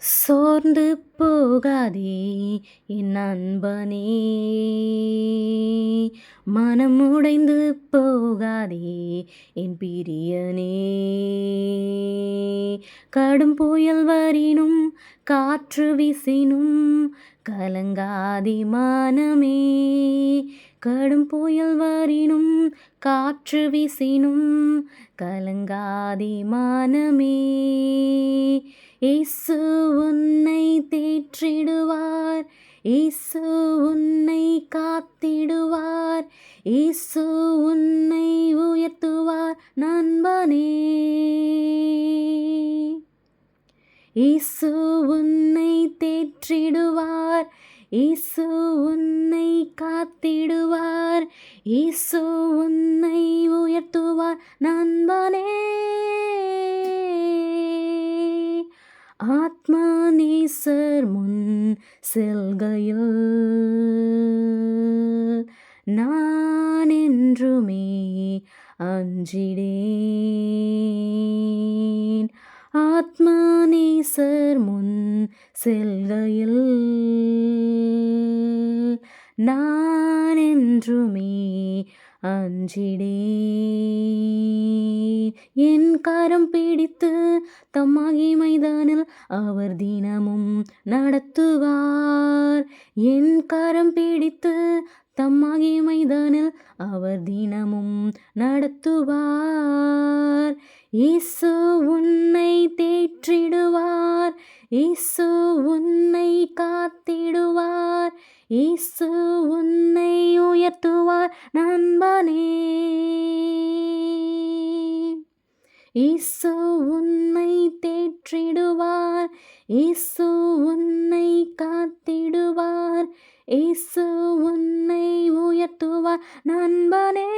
சோர்ந்து போகாதே என் அன்பனே மனம் உடைந்து போகாதே என் பிரியனே. கடும் புயல் வரினும் காற்று வீசினும் கலங்காதி மனமே. கடும் புயல் வரினும் காற்று வீசினும் கலங்காதி மனமே. இயேசு உன்னை தேற்றிடுவார். இயேசு உன்னை காத்திடுவார். இயேசு உன்னை உயர்த்துவார். நண்பனே. இயேசு உன்னை தேற்றிடுவார். இயேசு உன்னை காத்திடுவார். இயேசு உன்னை உயர்த்துவார். நண்பனே. ஆத்மா நேசர் முன் செல்கையில். நான் என்றுமே அஞ்சிடேன். ஆத்மா நேசர் முன் செல்கையில். நான் என்றுமே அஞ்சிடே. என் காரம் பிடித்து தம்மாகி மைதானில் அவர் தினமும் நடத்துவார். என் காரம் பிடித்து தம்மாகி மைதானில் அவர் தினமும் நடத்துவார். இசு உன்னை தேற்றிடுவார். இசு உன்னை காத்திடுவார். இயேசு உன்னை உயர்த்துவார் நண்பனே. இயேசு உன்னை தேற்றிடுவார் இயேசு உன்னை காத்திடுவார் இயேசு உன்னை உயர்த்துவார் நண்பனே.